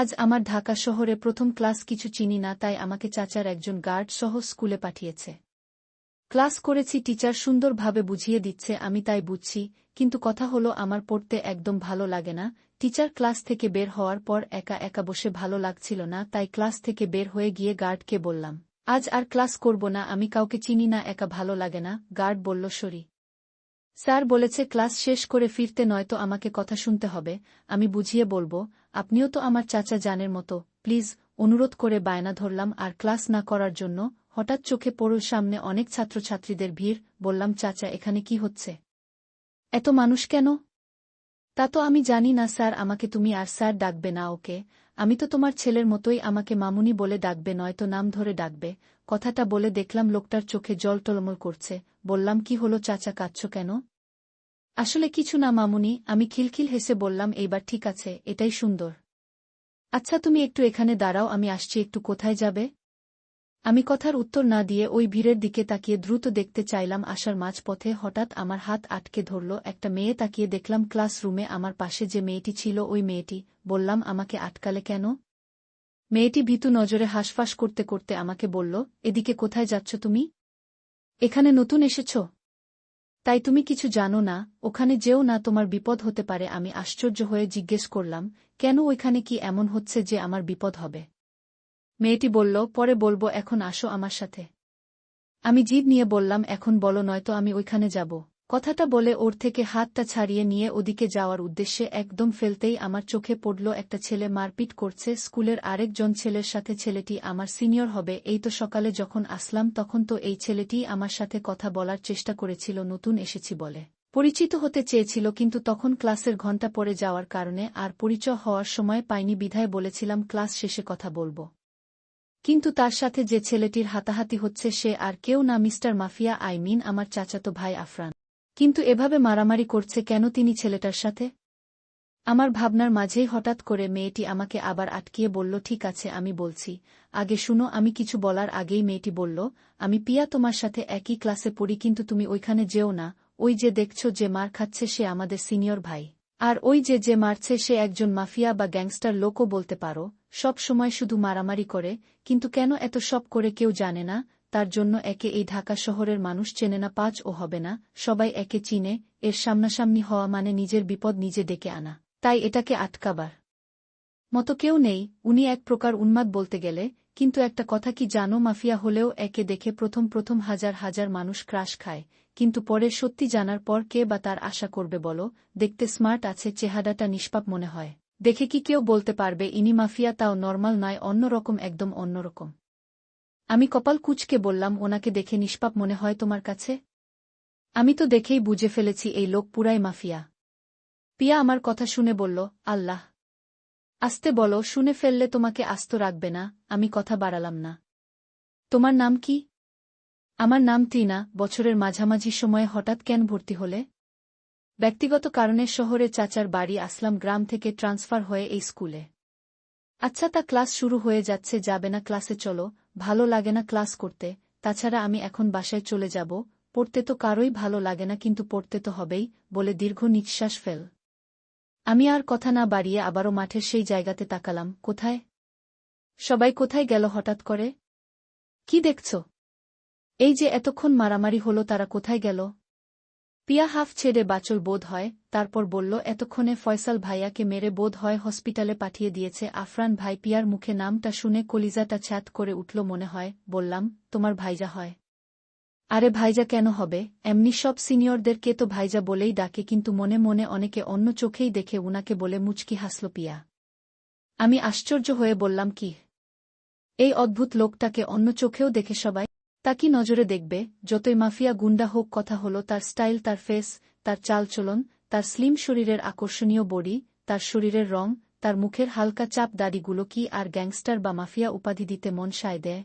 আজ আমার ঢাকা শহরে প্রথম ক্লাস কিছু চিনি না, তাই আমাকে চাচার একজন গার্ড সহ স্কুলে পাঠিয়েছে। ক্লাস করেছি, টিচার সুন্দরভাবে বুঝিয়ে দিচ্ছে, আমি তাই বুঝছি, কিন্তু কথা হলো আমার পড়তে একদম ভালো লাগে না। টিচার ক্লাস থেকে বের হওয়ার পর একা একা বসে ভালো লাগছিল না, তাই ক্লাস থেকে বের হয়ে গিয়ে গার্ডকে বললাম, আজ আর ক্লাস করব না, আমি কাউকে চিনি না, একা ভালো লাগে না। গার্ড বলল, সরি। স্যার বলেছে ক্লাস শেষ করে ফিরতে নয়তো আমাকে কথা শুনতে হবে, আমি বুঝিয়ে বলব, আপনিও তো আমার চাচা জানের মতো, প্লিজ, অনুরোধ করে বায়না ধরলাম আর ক্লাস না করার জন্য হঠাৎ চোখে পড়ুর সামনে অনেক ছাত্রছাত্রীদের ভিড়, বললাম, চাচা, এখানে কি হচ্ছে? এত মানুষ কেন? তা তো আমি জানি না স্যার, আমাকে তুমি আর স্যার ডাকবে না, ওকে? আমি তো তোমার ছেলের মতোই আমাকে মামুনি বলে ডাকবে, নয়তো নাম ধরে ডাকবে। কথাটা বলে দেখলাম লোকটার চোখে জল টলমল করছে। বললাম, কি হলো চাচা, কাঁদছ কেন? আসলে কিছু না মামুনি, আমি খিলখিল হেসে বললাম, এইবার ঠিক আছে, এটাই সুন্দর। আচ্ছা তুমি একটু এখানে দাঁড়াও, আমি আসছি, একটু কোথায় যাবে? আমি কথার উত্তর না দিয়ে ওই ভিড়ের দিকে তাকিয়ে দ্রুত দেখতে চাইলাম আসার মাঝপথে হঠাৎ আমার হাত আটকে ধরল, একটা মেয়ে তাকিয়ে দেখলাম ক্লাসরুমে আমার পাশে যে মেয়েটি ছিল, ওই মেয়েটি। বললাম, আমাকে আটকালে কেন? মেয়েটি ভীতু নজরে হাসফাস করতে করতে আমাকে বলল, এদিকে কোথায় যাচ্ছ তুমি? এখানে নতুন এসেছ? তাই তুমি কিছু জানো না, ওখানে যেও না, তোমার বিপদ হতে পারে। আমি আশ্চর্য হয়ে জিজ্ঞেস করলাম, কেন ওইখানে কি এমন হচ্ছে যে আমার বিপদ হবে? মেয়েটি বলল, পরে বলব, এখন আসো আমার সাথে। আমি জিদ নিয়ে বললাম, এখন বলো, নয়তো আমি ওইখানে যাব। কথাটা বলে ওর থেকে হাতটা ছাড়িয়ে নিয়ে ওদিকে যাওয়ার উদ্দেশ্যে একদম ফেলতেই আমার চোখে পড়ল একটা ছেলে মারপিট করছে, স্কুলের আরেকজন ছেলের সাথে ছেলেটি আমার সিনিয়র হবে, এই তো সকালে যখন আসলাম তখন তো এই ছেলেটি আমার সাথে কথা বলার চেষ্টা করেছিল, নতুন এসেছি বলে। পরিচিত হতে চেয়েছিল, কিন্তু তখন ক্লাসের ঘণ্টা পড়ে যাওয়ার কারণে আর পরিচয় হওয়ার সময় পাইনি, বিধায় বলেছিলাম, ক্লাস শেষে কথা বলব। কিন্তু তার সাথে যে ছেলেটির হাতাহাতি হচ্ছে সে আর কেউ না মিস্টার মাফিয়া, আই মিন আমার চাচাতো ভাই আফরান। কিন্তু এভাবে মারামারি করছে কেন তিনি ছেলেটার সাথে? আমার ভাবনার মাঝেই হঠাৎ করে মেয়েটি আমাকে আবার আটকিয়ে বলল, ঠিক আছে, আমি বলছি। আগে শুনো, আমি কিছু বলার আগেই মেয়েটি বলল, আমি পিয়া তোমার সাথে একই ক্লাসে পড়ি, কিন্তু তুমি ওইখানে যেও না। ওই যে দেখছ যে মার খাচ্ছে সে আমাদের সিনিয়র ভাই। আর ওই যে যে মারছে সে একজন মাফিয়া বা গ্যাংস্টার লোকও বলতে পারো, সব সময় শুধু মারামারি করে, কিন্তু কেন এত সব করে কেউ জানে না, তার জন্য একে এই ঢাকা শহরের মানুষ চেনে না, পাঁচ ও হবে না, সবাই একে চিনে, এর সামনাসামনি হওয়া মানে নিজের বিপদ নিজে ডেকে আনা, তাই এটাকে আটকাবার মতো কেউ নেই, উনি এক প্রকার উন্মাদ বলতে গেলে কিন্তু একটা কথা কি জানো, মাফিয়া হলেও একে দেখে প্রথম প্রথম হাজার হাজার মানুষ ক্রাশ খায়, কিন্তু পরে সত্যি জানার পর কে বা তার আশা করবে বলো? দেখতে স্মার্ট আছে, চেহারাটা নিষ্পাপ মনে হয়। দেখে কি কেউ বলতে পারবে, ইনি মাফিয়া, তাও নর্মাল নয়, অন্যরকম, একদম অন্যরকম। আমি কপাল কুচকে বললাম, ওনাকে দেখে নিষ্পাপ মনে হয় তোমার কাছে? আমি তো দেখেই বুঝে ফেলেছি, এই লোক পুরাই মাফিয়া। পিয়া আমার কথা শুনে বলল, আল্লাহ আসতে বলো, শুনে ফেললে তোমাকে আস্ত রাখবে না, আমি কথা বাড়ালাম না। তোমার নাম কি? আমার নাম টিনা, বছরের মাঝামাঝি সময়ে হঠাৎ কেন ভর্তি হলে? ব্যক্তিগত কারণে শহরে চাচার বাড়ি আসলাম গ্রাম থেকে ট্রান্সফার হয়ে এই স্কুলে। আচ্ছা তা ক্লাস শুরু হয়ে যাচ্ছে, যাবে না ক্লাসে চলো, ভালো লাগে না ক্লাস করতে, তাছাড়া আমি এখন বাসায় চলে যাব, পড়তে তো কারোই ভালো লাগে না, কিন্তু পড়তে তো হবেই, বলে দীর্ঘ নিঃশ্বাস ফেল। আমি আর কথা না বাড়িয়ে আবারও মাঠের সেই জায়গাতে তাকালাম, কোথায়? সবাই কোথায় গেল হঠাৎ করে? কি দেখছ? এই যে এতক্ষণ মারামারি হলো, তারা কোথায় গেল? পিয়া হাফ ছেড়ে বাচল বোধ হয়, তারপর বলল, এতক্ষণে ফয়সাল ভাইয়াকে মেরে বোধ হয় হসপিটালে পাঠিয়ে দিয়েছে। আফরান ভাই পিয়ার মুখে নামটা শুনে কলিজাটা ছ্যাত করে উঠল মনে হয়, বললাম, তোমার ভাইজা হয়। আরে ভাইজা কেন হবে? এমনি সব সিনিয়রদেরকে তো ভাইজা বলেই ডাকে, কিন্তু মনে মনে অনেকে অন্য চোখেই দেখে উনাকে বলে মুচকি হাসল পিয়া। আমি আশ্চর্য হয়ে বললাম, কি? এই অদ্ভুত লোকটাকে অন্য চোখেও দেখে সবাই? তা কি নজরে দেখবে? যতই মাফিয়া গুন্ডা হোক, কথা হলো তার স্টাইল, তার ফেস, তার চালচলন, তার স্লিম শরীরের আকর্ষণীয় বডি, তার শরীরের রং, তার মুখের হালকা চাপ, দাড়িগুলো কি আর গ্যাংস্টার বা মাফিয়া উপাধি দিতে মন সায় দেয়?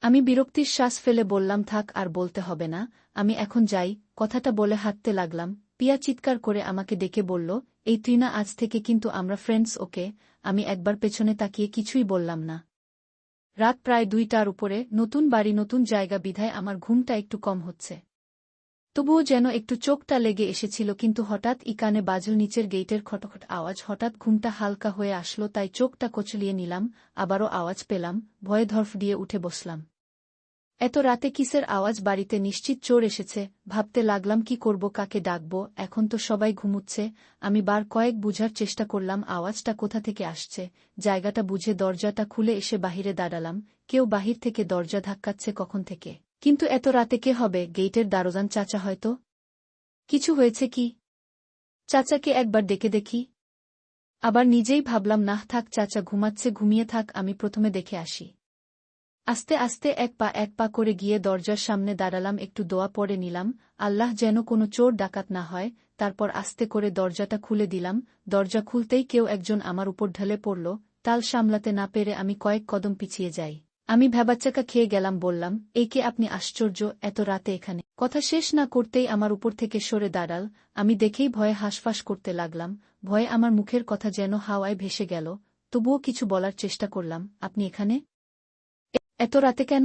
আমি বিরক্তির শ্বাস ফেলে বললাম, থাক, আর বলতে হবে না। আমি এখন যাই। কথাটা বলে হাঁটতে লাগলাম। পিয়া চিৎকার করে আমাকে ডেকে বলল, এই তৃণা আজ থেকে কিন্তু আমরা ফ্রেন্ডস ওকে? আমি একবার পেছনে তাকিয়ে কিছুই বললাম না। রাত প্রায় দুইটার উপরে নতুন বাড়ি, নতুন জায়গা বিধায় আমার ঘুমটা একটু কম হচ্ছে। তবুও যেন একটু চোখটা লেগে এসেছিল, কিন্তু হঠাৎ ই কানে বাজল নিচের গেইটের খটখট আওয়াজ। হঠাৎ ঘুমটা হালকা হয়ে আসলো, তাই চোখটা কচলিয়ে নিলাম, আবারও আওয়াজ পেলাম, ভয়ে ধরফ দিয়ে উঠে বসলাম। এত রাতে কিসের আওয়াজ? বাড়িতে নিশ্চিত চোর এসেছে, ভাবতে লাগলাম কি করব, কাকে ডাকব? এখন তো সবাই ঘুমুচ্ছে, আমি বার কয়েক বুঝার চেষ্টা করলাম, আওয়াজটা কোথা থেকে আসছে? জায়গাটা বুঝে দরজাটা খুলে এসে বাহিরে দাঁড়ালাম, কেউ বাহির থেকে দরজা ধাক্কাচ্ছে কখন থেকে? কিন্তু এত রাতে কে হবে? গেইটের দারোজান চাচা হয়তো। কিছু হয়েছে কি? চাচাকে একবার ডেকে দেখি। আবার নিজেই ভাবলাম, নাহ, থাক, চাচা ঘুমাচ্ছে, ঘুমিয়ে থাক, আমি প্রথমে দেখে আসি। আস্তে আস্তে এক পা এক পা করে গিয়ে দরজার সামনে দাঁড়ালাম, একটু দোয়া পড়ে নিলাম, আল্লাহ যেন কোনো চোর ডাকাত না হয়। তারপর আস্তে করে দরজাটা খুলে দিলাম, দরজা খুলতেই কেউ একজন আমার উপর ঢলে পড়ল, তাল সামলাতে না পেরে আমি কয়েক কদম পিছিয়ে যাই। আমি ভ্যাবাচ্চাকা খেয়ে গেলাম, বললাম এই কে আপনি আশ্চর্য, এত রাতে এখানে। কথা শেষ না করতেই আমার উপর থেকে সরে দাঁড়াল। আমি দেখেই ভয়ে হাঁসফাঁস করতে লাগলাম। ভয়ে আমার মুখের কথা যেন হাওয়ায় ভেসে গেল। তবুও কিছু বলার চেষ্টা করলাম, আপনি এখানে? এত রাতে কেন